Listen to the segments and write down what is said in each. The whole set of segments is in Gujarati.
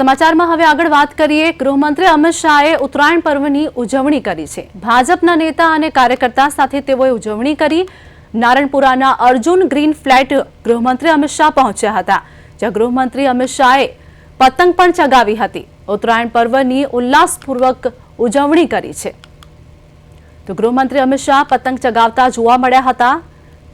સમાચારમાં હવે આગળ વાત કરીએ. ગૃહમંત્રી અમિત શાહે ઉત્તરાયણ પર્વની ઉજવણી કરી છે. ભાજપના નેતા અને કાર્યકર્તા સાથે તેઓએ ઉજવણી કરી. નારણપુરાના અર્જુન ગ્રીન ફ્લેટ ગૃહમંત્રી અમિત શાહ પહોંચ્યા હતા, જ્યાં ગૃહમંત્રી અમિત શાહે પતંગ પણ ચગાવી હતી. ઉત્તરાયણ પર્વની ઉલ્લાસપૂર્વક ઉજવણી કરી છે. તો ગૃહમંત્રી અમિત શાહ પતંગ ચગાવતા જોવા મળ્યા હતા.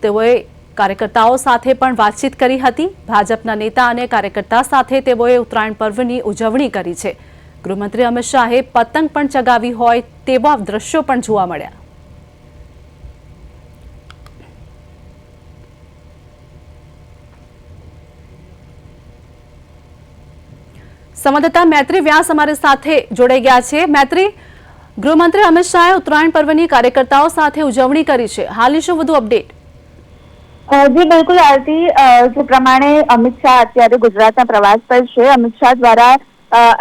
તેઓએ કાર્યકર્તાઓ સાથે પણ વાતચીત કરી હતી. ભાજપના નેતા અને કાર્યકર્તા સાથે તેઓએ ઉત્તરાયણ પર્વની ઉજવણી કરી છે. ગૃહમંત્રી અમિત શાહે પતંગ પણ ચગાવી હોય તેવા દ્રશ્યો પણ જોવા મળ્યા. સંવાદદાતા મૈત્રી વ્યાસ અમારી સાથે જોડાઈ ગયા છે. મૈત્રી, ગૃહમંત્રી અમિત શાહે ઉત્તરાયણ પર્વની કાર્યકર્તાઓ સાથે ઉજવણી કરી છે. હાલની શું વધુ અપડેટ? જી, બિલકુલ, આરતી. જે પ્રમાણે અમિત શાહ અત્યારે ગુજરાતના પ્રવાસ પર છે, અમિત શાહ દ્વારા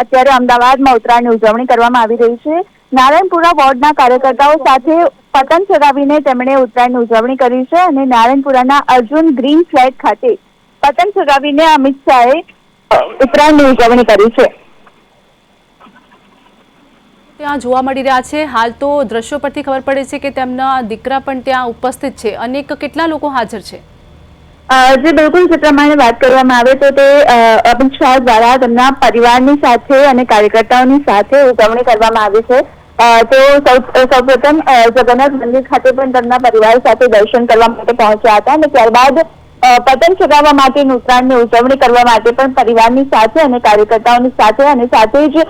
અત્યારે અમદાવાદમાં ઉત્તરાયણની ઉજવણી કરવામાં આવી રહી છે. નારાયણપુરા વોર્ડના કાર્યકર્તાઓ સાથે પતંગ ચગાવીને તેમણે ઉત્તરાયણની ઉજવણી કરી છે અને નારાયણપુરાના અર્જુન ગ્રીન ફ્લેટ ખાતે પતંગ ચગાવીને અમિત શાહે ઉત્તરાયણની ઉજવણી કરી છે. ત્યાં જોવા મળી રહ્યા છે. હાલ તો દ્રશ્યો પરથી ખબર પડે છે કે તેમના દીકરા પણ ત્યાં ઉપસ્થિત છે. અનેક કેટલા લોકો હાજર છે? જે બિલકુલ જે પ્રમાણે વાત કરવામાં આવે તો તે અમિત શાહ દ્વારા તેમના પરિવારની સાથે અને કાર્યકર્તાઓની સાથે ઉજવણી કરવામાં આવી છે. તેઓ સૌ, સૌપ્રથમ જગન્નાથ મંદિર ખાતે પણ તેમના પરિવાર સાથે દર્શન કરવા માટે પહોંચ્યા હતા અને ત્યારબાદ પતંગ ચગાવવા માટે ઉત્તરાયણની ઉજવણી કરવા માટે પણ પરિવારની સાથે અને કાર્યકર્તાઓની સાથે અને સાથે જ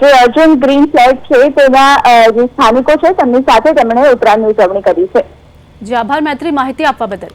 જે અર્જુન ગ્રીન ફ્લેટ છે, તેના જે સ્થાનિકો છે, તેમની સાથે તેમણે ઉત્તરાયણની ઉજવણી કરી છે. જે, આભાર, મૈત્રી, માહિતી આપવા બદલ.